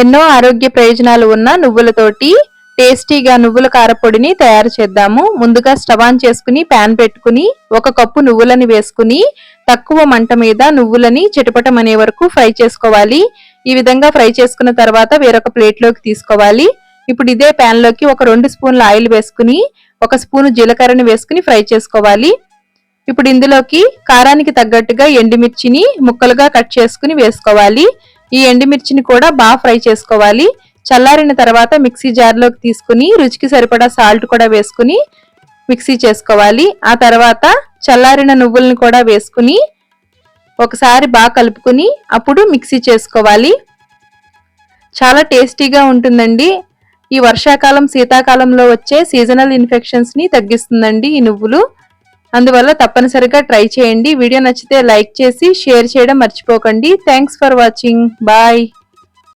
ఎన్నో ఆరోగ్య ప్రయోజనాలు ఉన్న నువ్వులతోటి టేస్టీగా నువ్వుల కారపొడిని తయారు చేద్దాము. ముందుగా స్టవ్ ఆన్ చేసుకుని ప్యాన్ పెట్టుకుని ఒక కప్పు నువ్వులని వేసుకుని తక్కువ మంట మీద నువ్వులని చిటపటం అనే వరకు ఫ్రై చేసుకోవాలి. ఈ విధంగా ఫ్రై చేసుకున్న తర్వాత వేరొక ప్లేట్లోకి తీసుకోవాలి. ఇప్పుడు ఇదే ప్యాన్లోకి ఒక రెండు స్పూన్ల ఆయిల్ వేసుకుని ఒక స్పూన్ జీలకర్రని వేసుకుని ఫ్రై చేసుకోవాలి. ఇప్పుడు ఇందులోకి కారానికి తగ్గట్టుగా ఎండుమిర్చిని ముక్కలుగా కట్ చేసుకుని వేసుకోవాలి. ఈ ఎండుమిర్చిని కూడా బాగా ఫ్రై చేసుకోవాలి. చల్లారిన తర్వాత మిక్సీ జార్లోకి తీసుకుని రుచికి సరిపడా సాల్ట్ కూడా వేసుకుని మిక్సీ చేసుకోవాలి. ఆ తర్వాత చల్లారిన నువ్వుల్ని కూడా వేసుకుని ఒకసారి బాగా కలుపుకుని అప్పుడు మిక్సీ చేసుకోవాలి. చాలా టేస్టీగా ఉంటుందండి. ఈ వర్షాకాలం శీతాకాలంలో వచ్చే సీజనల్ ఇన్ఫెక్షన్స్ని తగ్గిస్తుందండి ఈ నువ్వులు. అందువల్ల తప్పనిసరిగా ట్రై చేయండి. వీడియో నచ్చితే లైక్ చేసి షేర్ చేయడం మర్చిపోకండి. Thanks for watching bye